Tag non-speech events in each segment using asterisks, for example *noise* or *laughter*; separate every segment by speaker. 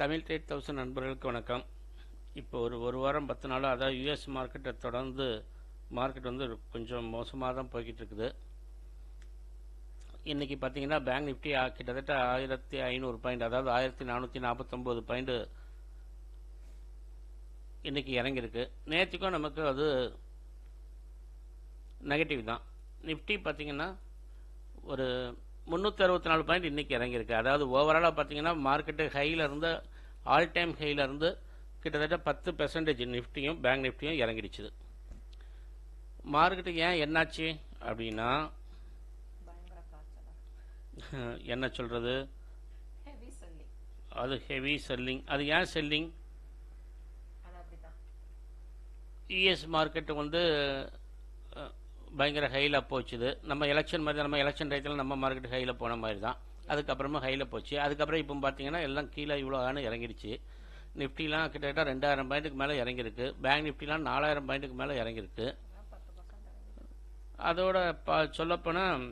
Speaker 1: Tamil trade thousand நண்பர்களுக்கு வணக்கம். இப்போ ஒரு ஒரு வாரம் பத்து நாளாக அதாவது யூஎஸ் மார்க்கெட்டை தொடர்ந்து மார்க்கெட் வந்து கொஞ்சம் மோசமாக தான் போய்கிட்டு இருக்குது இன்றைக்கி பார்த்தீங்கன்னா பேங்க் நிஃப்டி கிட்டத்தட்ட ஆயிரத்தி ஐநூறு பாயிண்ட் அதாவது ஆயிரத்தி நானூற்றி நாற்பத்தொம்போது பாயிண்ட் இன்றைக்கி இறங்கியிருக்கு. நேற்றுக்கும் நமக்கு அது நெகட்டிவ் தான். நிஃப்டி பார்த்தீங்கன்னா ஒரு முந்நூற்றி அறுபத்தி நாலு பாயிண்ட் இன்றைக்கி இறங்கியிருக்கு. அதாவது ஓவராலாக பார்த்தீங்கன்னா மார்க்கெட்டு ஹையில் இருந்து ஆல் டைம் ஹையில் இருந்து கிட்டத்தட்ட பத்து பெர்சன்டேஜ் நிஃப்டியும் பேங்க் நிஃப்டியும் இறங்கிடுச்சுது மார்க்கெட்டுக்கு ஏன் என்னாச்சு அப்படின்னா *laughs* என்ன சொல்கிறது அது ஹெவி செல்லிங் அது ஏன் செல்லிங் யூஎஸ் மார்க்கெட்டு வந்து பயங்கர ஹையில் போச்சுது. நம்ம எலெக்ஷன் மாதிரி நம்ம எலெக்ஷன் டயத்தில் நம்ம மார்க்கெட் ஹையில் போன மாதிரி தான். அதுக்கப்புறமா ஹையில் போச்சு. அதுக்கப்புறம் இப்போ பார்த்தீங்கன்னா எல்லாம் கீழே இவ்வளோ ஆன இறங்கிடுச்சு நிஃப்டிலாம் கிட்டத்தட்ட ரெண்டாயிரம் பாயிண்ட்டுக்கு மேலே இறங்கியிருக்கு. பேங்க் நிஃப்டிலாம் நாலாயிரம் பாயிண்ட்டுக்கு மேலே இறங்கியிருக்கு. அதோட ப சொல்லப்போனால்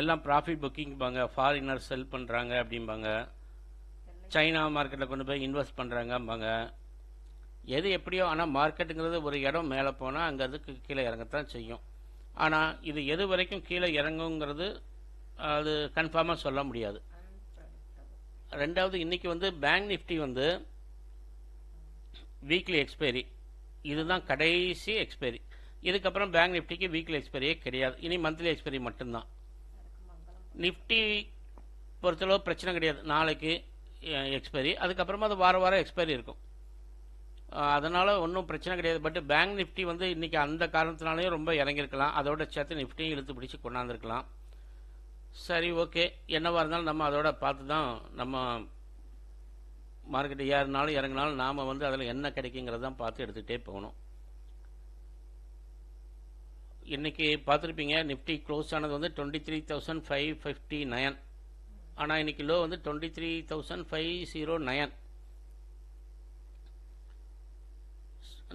Speaker 1: எல்லாம் ப்ராஃபிட் புக்கிங்பாங்க ஃபாரினர் செல் பண்ணுறாங்க அப்படிம்பாங்க. சைனா மார்க்கெட்டில் கொண்டு போய் இன்வெஸ்ட் பண்ணுறாங்கம்பாங்க எது எப்படியோ ஆனால் மார்க்கெட்டுங்கிறது ஒரு இடம் மேலே போனால் அங்கே அதுக்கு கீழே இறங்கத்தான் செய்யும். ஆனால் இது எது வரைக்கும் கீழே இறங்குங்கிறது அது கன்ஃபார்மாக சொல்ல முடியாது. ரெண்டாவது இன்னைக்கு வந்து பேங்க் நிஃப்டி வந்து வீக்லி எக்ஸ்பைரி இதுதான் கடைசி எக்ஸ்பைரி இதுக்கப்புறம் பேங்க் நிஃப்டிக்கு வீக்லி எக்ஸ்பைரியே கிடையாது. இனி மந்த்லி எக்ஸ்பைரி மட்டும்தான். நிஃப்டி பொறுத்தளவு பிரச்சனை கிடையாது. நாளைக்கு எக்ஸ்பைரி அதுக்கப்புறமா அது வார வாரம் எக்ஸ்பைரி இருக்கும். அதனால் ஒன்றும் பிரச்சனை கிடையாது. பட் பேங்க் நிஃப்டி வந்து இன்றைக்கி அந்த காரணத்தினாலேயும் ரொம்ப இறங்கியிருக்கலாம். அதோட சேர்த்து நிஃப்டியும் இழுத்து பிடிச்சி கொண்டாந்துருக்கலாம். சரி ஓகே என்னவாக இருந்தாலும் நம்ம அதோட பார்த்து தான் நம்ம மார்க்கெட் ஏறினாலும் இறங்கினாலும் நாம் வந்து அதில் என்ன கிடைக்குங்கிறத தான் பார்த்து எடுத்துகிட்டே போகணும். இன்றைக்கி பார்த்துருப்பீங்க நிஃப்டி க்ளோஸ் ஆனது வந்து twenty three thousand five fifty nine ஆனால் இன்னைக்கு லோ வந்து twenty three thousand five zero nine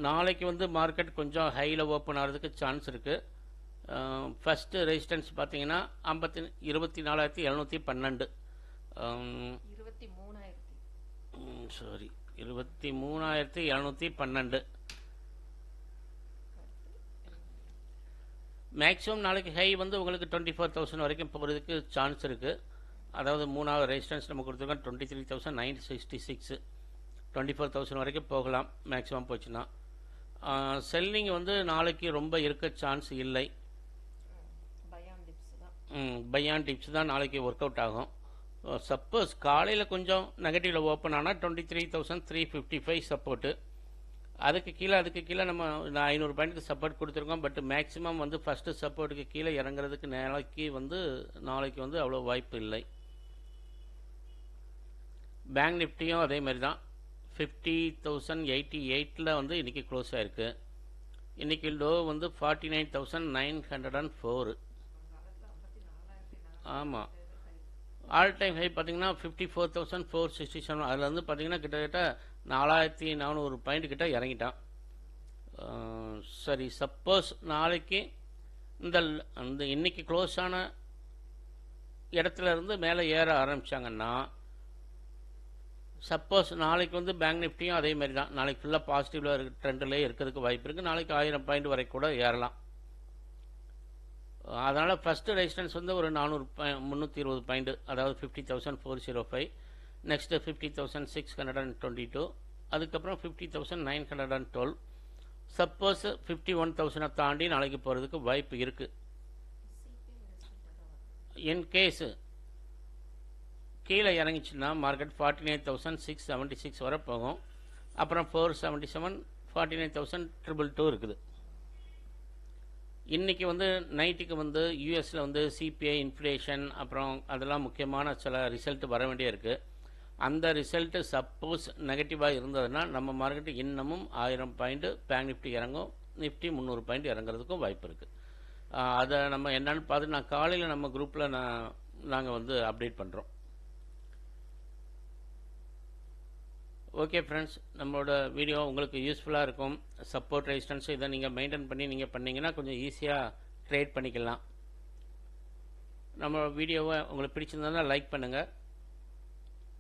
Speaker 1: நாளைக்கு வந்து மார்க்கெட் கொஞ்சம் ஹையில் ஓப்பன் ஆகிறதுக்கு சான்ஸ் இருக்குது ஃபஸ்ட்டு ரெசிஸ்டன்ஸ் பார்த்தீங்கன்னா ஐம்பத்தி இருபத்தி நாலாயிரத்தி எழுநூற்றி பன்னெண்டு.
Speaker 2: இருபத்தி மூணாயிரத்தி.
Speaker 1: சாரி இருபத்தி மூணாயிரத்தி எழுநூற்றி பன்னெண்டு. மேக்ஸிமம் நாளைக்கு ஹை வந்து உங்களுக்கு டுவெண்ட்டி ஃபோர் தௌசண்ட் வரைக்கும் போகிறதுக்கு சான்ஸ் இருக்குது அதாவது மூணாவது ரெசிஸ்டன்ஸ் நம்ம கொடுத்துருக்கோம் twenty three thousand nine sixty six twenty four thousand வரைக்கும் போகலாம். மேக்ஸிமம் போச்சுன்னா. செல்லிங் வந்து நாளைக்கு ரொம்ப இருக்க சான்ஸ் இல்லை.
Speaker 2: பயான் டிப்ஸ் தான்.
Speaker 1: பையான் டிப்ஸ் தான் நாளைக்கு ஒர்க் அவுட் ஆகும். சப்போஸ் காலையில் கொஞ்சம் நெகட்டிவில் ஓப்பன் ஆனால் twenty three thousand three fifty five support அதுக்கு கீழே அதுக்கு கீழே நம்ம ஐநூறு பாயிண்ட்டுக்கு சப்போர்ட் கொடுத்துருக்கோம். பட் மேக்ஸிமம் வந்து ஃபஸ்ட்டு சப்போர்ட்டுக்கு கீழே இறங்குறதுக்கு நாளைக்கு வந்து நாளைக்கு வந்து அவ்வளோ வாய்ப்பு இல்லை. பேங்க் நிஃப்டியும் அதே மாதிரி தான். ஃபிஃப்டி தௌசண்ட் எயிட்டி எயிட்டில் வந்து இன்றைக்கி க்ளோஸ் ஆயிருக்கு. இன்றைக்கி லோ வந்து forty nine thousand nine hundred and four ஆமாம் ஆல் டைம் ஹை பார்த்தீங்கன்னா fifty four thousand four sixty seven அதில் வந்து பார்த்தீங்கன்னா கிட்டத்தட்ட நாலாயிரத்தி நானூறு பாயிண்ட் கிட்ட இறங்கிட்டான். சரி சப்போஸ் நாளைக்கு இந்த அந்த இன்னைக்கு க்ளோஸ் ஆன இடத்துல இருந்து மேலே ஏற ஆரம்பித்தாங்கன்னா சப்போஸ் நாளைக்கு வந்து பேங்க் நிஃப்டியும் அதே மாதிரி தான். நாளைக்கு ஃபுல்லாக பாசிட்டிவில் இருக்க ட்ரெண்டிலே இருக்கிறதுக்கு வாய்ப்பு இருக்குது நாளைக்கு ஆயிரம் பாயிண்ட் வரை கூட ஏறலாம். அதனால் ஃபஸ்ட்டு ரெசிஸ்டன்ஸ் வந்து ஒரு நானூறு முந்நூற்றி இருபது பாயிண்ட் அதாவது fifty thousand four zero five next fifty thousand six hundred and twenty two அதுக்கப்புறம் fifty thousand nine hundred and twelve suppose fifty one தௌசண்டை தாண்டி நாளைக்கு போகிறதுக்கு வாய்ப்பு இருக்குது என் கேஸு கீழே இறங்கிச்சுன்னா market forty nine thousand six seventy six வரை போகும். அப்புறம் four seventy seven forty nine thousand triple two இருக்குது. இன்றைக்கி வந்து நைட்டுக்கு வந்து யூஎஸில் வந்து சிபிஐ இன்ஃப்ளேஷன் அப்புறம் அதெல்லாம் முக்கியமான சில ரிசல்ட் வர வேண்டிய இருக்குது அந்த ரிசல்ட்டு சப்போஸ் நெகட்டிவாக இருந்ததுன்னா நம்ம மார்க்கெட்டு இன்னமும் ஆயிரம் பாயிண்ட்டு பேங்க் நிஃப்டி இறங்கும். நிஃப்டி முந்நூறு பாயிண்ட் இறங்குறதுக்கும் வாய்ப்பு இருக்குது அதை நம்ம என்னன்னு பார்த்து நான் காலையில் நம்ம குரூப்பில் நான் நாங்கள் வந்து அப்டேட் பண்ணுறோம் ஓகே ஃப்ரெண்ட்ஸ் நம்மளோட வீடியோ உங்களுக்கு யூஸ்ஃபுல்லாக இருக்கும். சப்போர்ட் ரெசிஸ்டன்ஸ் இதை நீங்கள் மெயின்டைன் பண்ணி நீங்கள் பண்ணிங்கன்னா கொஞ்சம் ஈஸியாக ட்ரேட் பண்ணிக்கலாம். நம்ம வீடியோவை உங்களுக்கு பிடிச்சிருந்தா லைக் பண்ணுங்கள்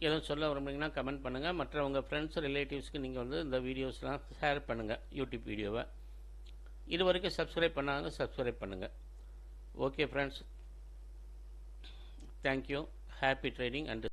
Speaker 1: எதுவும் சொல்ல விரும்புனீங்கன்னா கமெண்ட் பண்ணுங்கள் மற்ற உங்கள் ஃப்ரெண்ட்ஸ் ரிலேட்டிவ்ஸ்க்கு நீங்கள் வந்து இந்த வீடியோஸ்லாம் ஷேர் பண்ணுங்கள் யூடியூப் வீடியோவை இது வரைக்கும் சப்ஸ்கிரைப் பண்ணாங்க. சப்ஸ்கிரைப் பண்ணுங்கள் okay friends thank you happy trading and